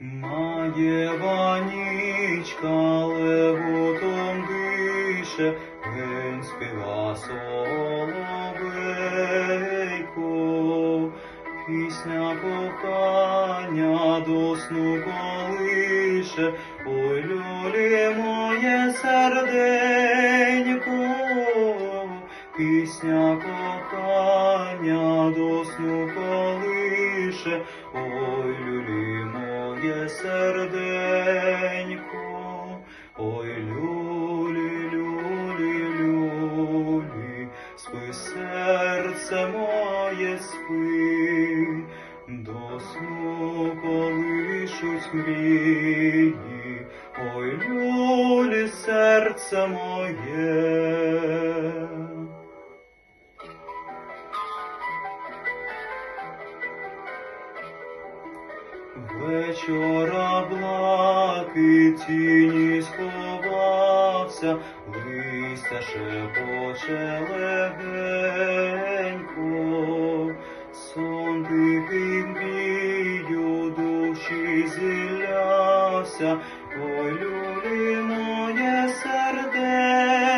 Дєва нічка левутом дише, Гень співа соловейко, Пісня кохання до сну колише, Ой, люлі моє серденько, Пісня кохання до сну колише, Ой, люлі моє серденько, ой, люлі, люлі, люлі, спи серце моє, спи, до сну колишуть мрії, ой, люлі, серце моє. Вечора блаки тіні сховався, листя шепоче легенько, сон тихий мрію душі зілявся, ой, люлі моє серденько,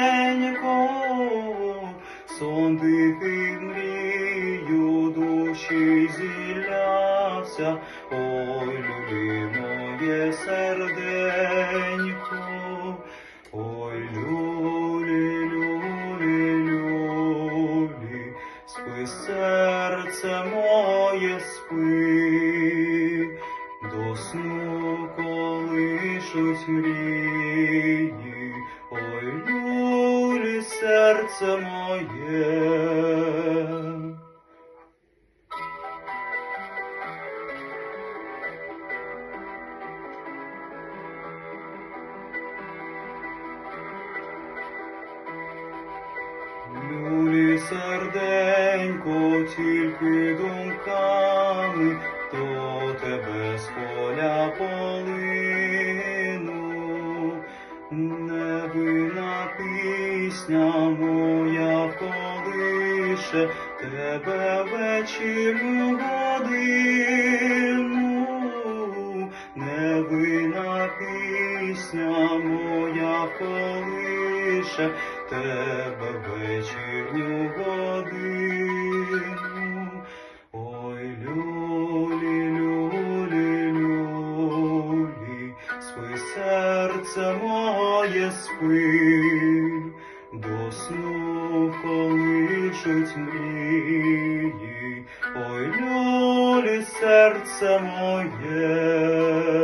сон тихий мрію душі зілявся, ой, люби моє серденько, ой, люлі, люлі, люлі, спи серце моє, спи, до сну колишуть мрії, ой, люлі, серце моє. Серденько, тільки думками, то тебе з поля полину, невинна пісня моя колише, тебе вечірню годину, невинна пісня моя колише, тебе вечірню серце моє, спи, до сну колишуть мрії. Ой, люлі, серце моє.